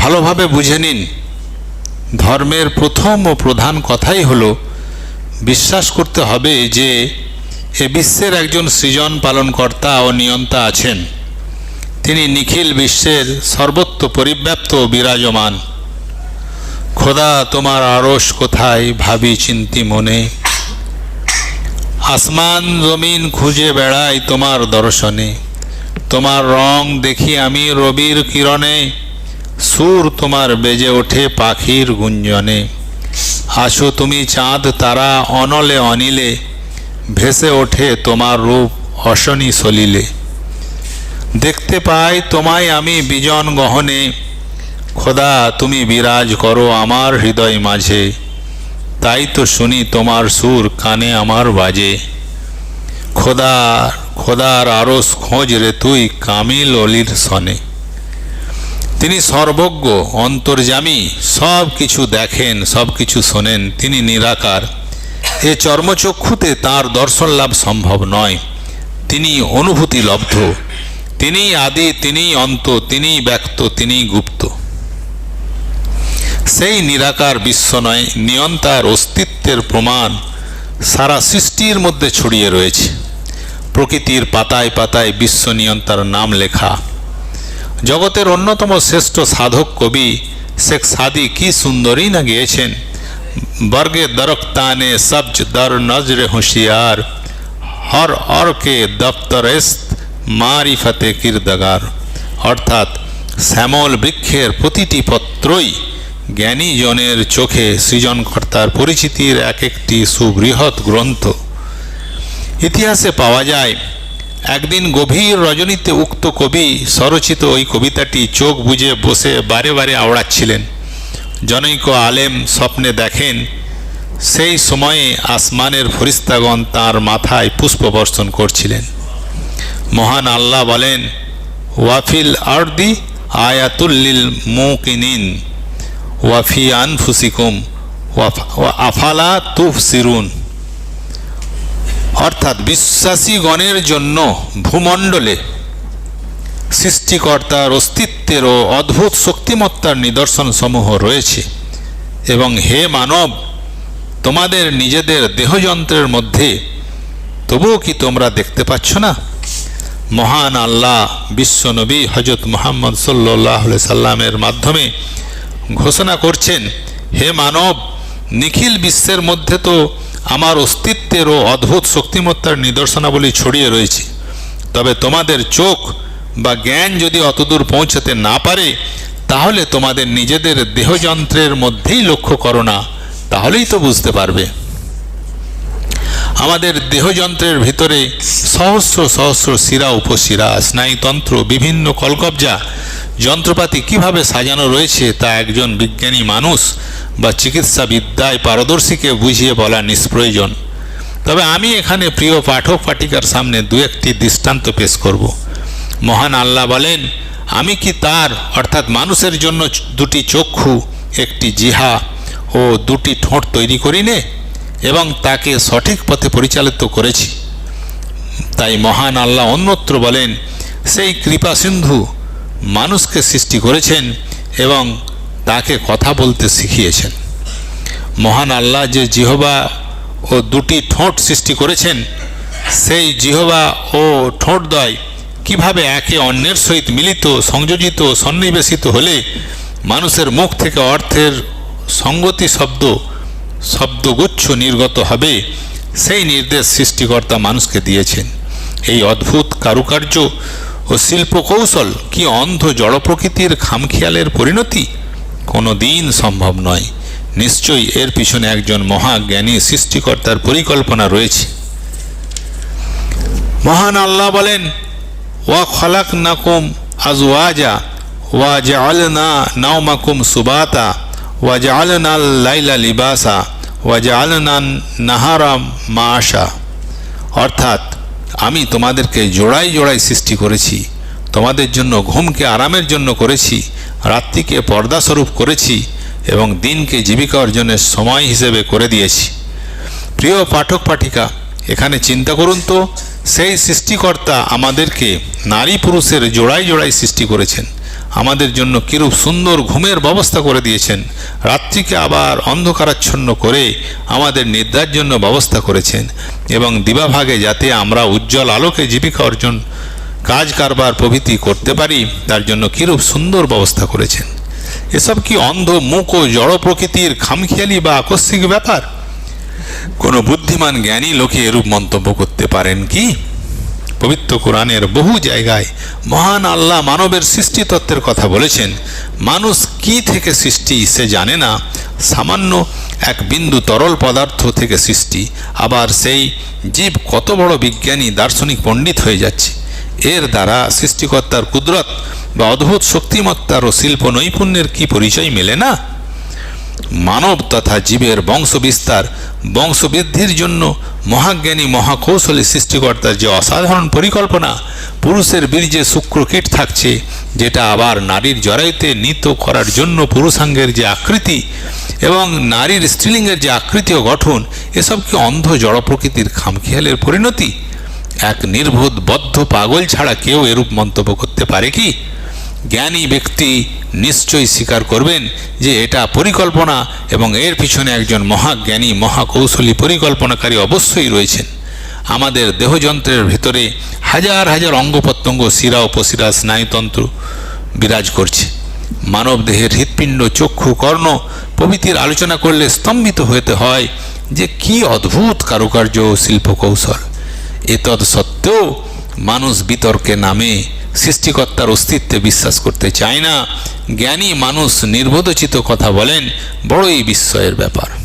ভালোভাবে বুঝে নিন। ধর্মের প্রথম ও প্রধান কথাই হলো, বিশ্বাস করতে হবে যে, এ বিশ্বের একজন সৃজন পালনকর্তা ও নিয়ন্তা আছেন। তিনি নিখিল বিশ্বের সর্বত্র পরিব্যাপ্ত বিরাজমান। খোদা তোমার আড়স কোথায় ভাবি চিন্তি মনে। আসমান জমিন খুঁজে বেড়াই তোমার দর্শনে। তোমার রং দেখি আমি রবির কিরণে। সুর তোমার বেজে ওঠে পাখির গুঞ্জনে। আসো তুমি চাঁদ তারা অনলে অনিলে, ভেসে ওঠে তোমার রূপ অশনি সলিলে। দেখতে পাই তোমায় আমি বিজন গহনে, খোদা তুমি বিরাজ করো আমার হৃদয় মাঝে। তাই তো শুনি তোমার সুর কানে আমার বাজে। খোদা, খোদার আরস খোঁজ রে তুই কামিল অলির সনে। তিনি সর্বজ্ঞ, অন্তর্যামী সব কিছু দেখেন সব কিছু শোনেন, তিনি নিরাকার। এ চর্মচক্ষুতে তার দর্শন লাভ সম্ভব নয়। তিনি অনুভূতি লব্ধ তিনি আদি তিনি অন্ত তিনি ব্যক্ত তিনি গুপ্ত। সেই নিরাকার বিশ্ব নয়, নিয়ন্তার অস্তিত্বের প্রমাণ সারা সৃষ্টির মধ্যে ছড়িয়ে রয়েছে। প্রকৃতির পাতায় পাতায় বিশ্ব নিয়ন্তার নাম লেখা। জগতের অন্যতম শ্রেষ্ঠ সাধক কবি শেখ সাদি কি সুন্দরই না গিয়েছেন? বর্গে দরক্তানে সবজ দর নজরে হুঁশিয়ার। হর অর কে দপ্তরেস্ত মারিফতে কিরদগার। অর্থাৎ শ্যামল বৃক্ষের প্রতিটি পত্রই জ্ঞানী জনের চোখে সৃজনকর্তার পরিচিতির এক একটি সুবৃহৎ গ্রন্থ। ইতিহাসে পাওয়া যায় একদিন গভীর রজনীতে উক্ত কবি স্বরচিত ওই কবিতাটি চোখ বুজে বসে বারে বারে আওড়াচ্ছিলেন। জনৈক আলেম স্বপ্নে দেখেন, সেই সময়ে আসমানের ফরিস্তাগণ তার মাথায় পুষ্পবর্ষণ করছিলেন। মহান আল্লাহ বলেন, ওয়াফিল আর্দি আয়াতুল্লিল মুকিনিন, ওয়াফি আনফুসিকুম ওয়া, আফালা তুফ সিরুন অর্থাৎ বিশ্বাসীগণের জন্য ভূমণ্ডলে সৃষ্টিকর্তার অস্তিত্বের ও অদ্ভুত শক্তিমত্তার নিদর্শন সমূহ রয়েছে। এবং হে মানব, তোমাদের নিজেদের দেহযন্ত্রের মধ্যে তবুও কি তোমরা দেখতে পাচ্ছ না? মহান আল্লাহ বিশ্বনবী হজরত মোহাম্মদ সাল্লাহ সাল্লামের মাধ্যমে ঘোষণা করছেন, হে মানব, নিখিল বিশ্বের মধ্যে তো আমার অস্তিত্বের ও অদ্ভুত শক্তিমত্তার নিদর্শনাবলী ছড়িয়ে রয়েছে। তবে তোমাদের চোখ বা জ্ঞান যদি অতদূর পৌঁছাতে না পারে, তাহলে তোমাদের নিজেদের দেহযন্ত্রের মধ্যেই লক্ষ্য করো না, তাহলেই তো বুঝতে পারবে। আমাদের দেহযন্ত্রের ভিতরে সহস্র সহস্র শিরা উপশিরা, স্নায়ুতন্ত্র, বিভিন্ন কলকবজা যন্ত্রপাতি কীভাবে সাজানো রয়েছে তা একজন বিজ্ঞানী মানুষ বা চিকিৎসা বিদ্যায় পারদর্শীকে বুঝিয়ে বলা নিষ্প্রয়োজন। তবে আমি এখানে প্রিয় পাঠক পাঠিকার সামনে দু একটি দৃষ্টান্ত পেশ করব। মহান আল্লাহ বলেন, আমি কি তার, অর্থাৎ মানুষের জন্য দুটি চক্ষু, একটি জিহা ও দুটি ঠোঁট তৈরি করি নে এবং তাকে সঠিক পথে পরিচালিত করেছি? তাই মহান আল্লাহ অন্যত্র বলেন, সেই কৃপা সিন্ধু মানুষকে সৃষ্টি করেছেন এবং তাকে কথা বলতে শিখিয়েছেন। মহান আল্লাহ যে জিহবা ও দুটি ঠোঁট সৃষ্টি করেছেন, সেই জিহবা ও ঠোঁটদ্বয় কীভাবে একে অন্যের সহিত মিলিত, সংযোজিত, সন্নিবেশিত হলে মানুষের মুখ থেকে অর্থের সঙ্গতি শব্দ, শব্দগুচ্ছ নির্গত হবে, সেই নির্দেশ সৃষ্টিকর্তা মানুষকে দিয়েছেন। এই অদ্ভুত কারুকার্য ও শিল্পকৌশল কি অন্ধ জড় প্রকৃতির খামখেয়ালের পরিণতি? কোনো দিন সম্ভব নয়। নিশ্চয়ই এর পিছনে একজন মহাজ্ঞানী সৃষ্টিকর্তার পরিকল্পনা রয়েছে। মহান আল্লাহ বলেন, ওয়া খলাক নাকুম আজওয়াজা, ওয়া জাআলনা নাওমাকুম সুবাতা, ওয়া জাআলনা লাইলা লিবাসা, ওয়া জাআলনা নাহারা মাশা অর্থাৎ আমি তোমাদেরকে জোড়াই জোড়াই সৃষ্টি করেছি, তোমাদের জন্য ঘুমকে আরামের জন্য করেছি, রাত্রিকে পর্দাস্বরূপ করেছি এবং দিনকে জীবিকা অর্জনের সময় হিসেবে করে দিয়েছি। প্রিয় পাঠক পাঠিকা, এখানে চিন্তা করুন তো, সেই সৃষ্টিকর্তা আমাদেরকে নারী পুরুষের জোড়াই জোড়াই সৃষ্টি করেছেন। আমাদের জন্য কিরূপ সুন্দর ঘুমের ব্যবস্থা করে দিয়েছেন। রাত্রিকে আবার অন্ধকারাচ্ছন্ন করে আমাদের নিদ্রার জন্য ব্যবস্থা করেছেন এবং দিবাভাগে যাতে আমরা উজ্জ্বল আলোকে জীবিকা অর্জন, কাজ কারবার প্রভৃতি করতে পারি, তার জন্য কিরূপ সুন্দর ব্যবস্থা করেছেন। এসব কি অন্ধ মুখ ও জড় প্রকৃতির খামখেয়ালি বা আকস্মিক ব্যাপার? কোনো বুদ্ধিমান জ্ঞানী লোকে এরূপ মন্তব্য করতে পারেন কি? পবিত্র কোরআনের বহু জায়গায় মহান আল্লাহ মানবের সৃষ্টি তত্ত্বের কথা বলেছেন। মানুষ কি থেকে সৃষ্টি সে জানে না। সামান্য এক বিন্দু তরল পদার্থ থেকে সৃষ্টি। আবার সেই জীব কত বড় বিজ্ঞানী, দার্শনিক, পণ্ডিত হয়ে যাচ্ছে। এর দ্বারা সৃষ্টিকর্তার কুদরত বা অদ্ভুত শক্তিমত্তার ও শিল্প নৈপুণ্যের কি পরিচয় মেলে না? মানব তথা জীবের বংশবিস্তার, বংশবৃদ্ধির জন্য মহাজ্ঞানী মহাকৌশলী সৃষ্টিকর্তার যে অসাধারণ পরিকল্পনা, পুরুষের বীর্যে শুক্রকীট থাকছে, যেটা আবার নারীর জরায়ুতে নিত করার জন্য পুরুষাঙ্গের যে আকৃতি এবং নারীর স্ত্রীলিঙ্গের যে আকৃতি ও গঠন, এসব কি অন্ধ জড় প্রকৃতির খামখেয়ালের পরিণতি? এক নির্বোধ বদ্ধ পাগল ছাড়া কেউ এরূপ মন্তব্য করতে পারে কি? জ্ঞানী ব্যক্তি নিশ্চয়ই স্বীকার করবেন যে এটা পরিকল্পনা এবং এর পিছনে একজন মহাজ্ঞানী, মহাকৌশলী, পরিকল্পনাকারী অবশ্যই রয়েছেন। আমাদের দেহযন্ত্রের ভেতরে হাজার হাজার অঙ্গ প্রত্যঙ্গ শিরা, উপশিরা, স্নায়ুতন্ত্র বিরাজ করছে। মানব দেহের হৃৎপিণ্ড, চক্ষু, কর্ণ প্রভৃতির আলোচনা করলে স্তম্ভিত হতে হয় যে কি অদ্ভুত কারুকার্য ও শিল্পকৌশল। এতদ সত্ত্বেও মানুষ বিতর্কে নামে সৃষ্টিকর্তার অস্তিত্বে বিশ্বাস করতে চায় না। জ্ঞানী মানুষ নির্বোধচিত কথা বলেন বড়ই বিস্ময়ের ব্যাপার।